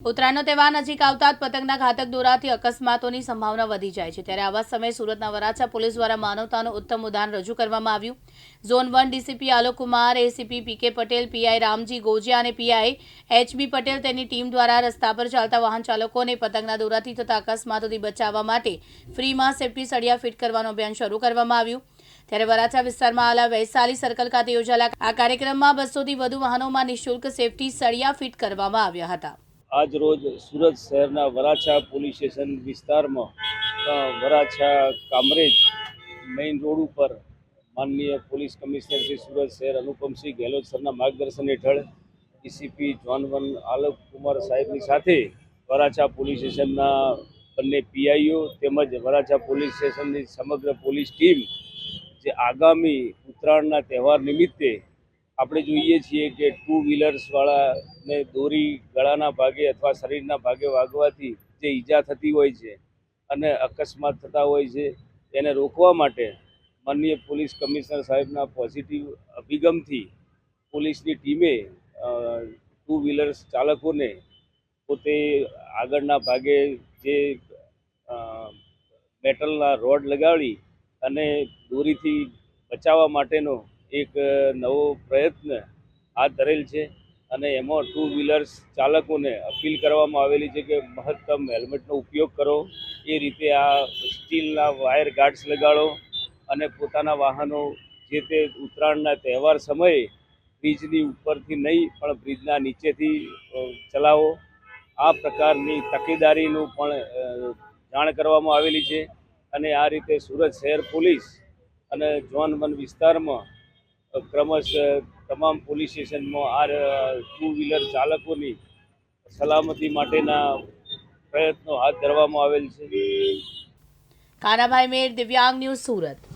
ઉત્તરાયણનો તહેવાર નજીક આવતા જ પતંગના ઘાતક દોરાથી અકસ્માતોની સંભાવના વધી જાય છે. ત્યારે આવા સમયે સુરતના વરાછા પોલીસ દ્વારા માનવતાનું ઉત્તમ ઉદાહરણ રજૂ કરવામાં આવ્યું. Zone one DCP Alok Kumar ACP PK Patel PI Ramji Gojiya અને પીઆઈ એચબી પટેલ તેની ટીમ દ્વારા રસ્તા પર ચાલતા વાહન ચાલકોને પતંગના દોરાથી થતા અકસ્માતોથી બચાવવા માટે ફ્રીમાં સેફટી સળિયા ફિટ કરવાનું અભિયાન શરૂ કરવામાં આવ્યું. ત્યારે વરાછા વિસ્તારમાં આવેલા વૈશાલી સર્કલ ખાતે યોજાયેલા આ કાર્યક્રમમાં બસોથી વધુ વાહનોમાં નિઃશુલ્ક સેફટી સળિયા ફિટ કરવામાં આવ્યા હતા. આજ રોજ સુરત શહેરના વરાછા પોલીસ સ્ટેશન વિસ્તારમાં વરાછા કામરેજ મેઇન રોડ ઉપર માનનીય પોલીસ કમિશનર શ્રી સુરત શહેર અનુપમસિંહ ગેહલોત સરના માર્ગદર્શન હેઠળ DCP zone one Alok Kumar સાહેબની સાથે વરાછા પોલીસ સ્ટેશનના બંને પીઆઈઓ તેમજ વરાછા પોલીસ સ્ટેશનની સમગ્ર પોલીસ ટીમ જે આગામી ઉત્તરાયણના તહેવાર નિમિત્તે આપણે જોઈએ છીએ કે ટુ વ્હીલર્સવાળાને દોરી ગળાના ભાગે અથવા શરીરના ભાગે વાગવાથી જે ઈજા થતી હોય છે અને અકસ્માત થતા હોય છે, એને રોકવા માટે માનનીય પોલીસ કમિશનર સાહેબના પોઝિટિવ અભિગમથી પોલીસની ટીમે ટુ વ્હીલર્સ ચાલકોને પોતે આગળના ભાગે જે મેટલના રોડ લગાડી અને દોરીથી બચાવવા માટેનો એક નવો પ્રયત્ન હાથ ધરેલ છે અને એમાં ટુ વ્હીલર્સ ચાલકોને અપીલ કરવામાં આવેલી છે કે મહત્તમ હેલ્મેટનો ઉપયોગ કરો. એ રીતે આ સ્ટીલના વાયર ગાર્ડ્સ લગાડો અને પોતાના વાહનો જે તે ઉત્તરાયણના તહેવાર સમયે બ્રિજની ઉપરથી નહીં, પણ બ્રિજના નીચેથી ચલાવો. આ પ્રકારની તકેદારીનું પણ જાણ કરવામાં આવેલી છે અને આ રીતે સુરત શહેર પોલીસ અને જોન વન વિસ્તારમાં ક્રમશઃ તમામ પોલીસ સ્ટેશનમાં આ ટુ વ્હીલર ચાલકોની સલામતી માટેના પ્રયત્નો હાથ ધરવામાં આવેલ છે. કાનાભાઈ મેર, દિવ્યાંગ ન્યૂઝ સુરત.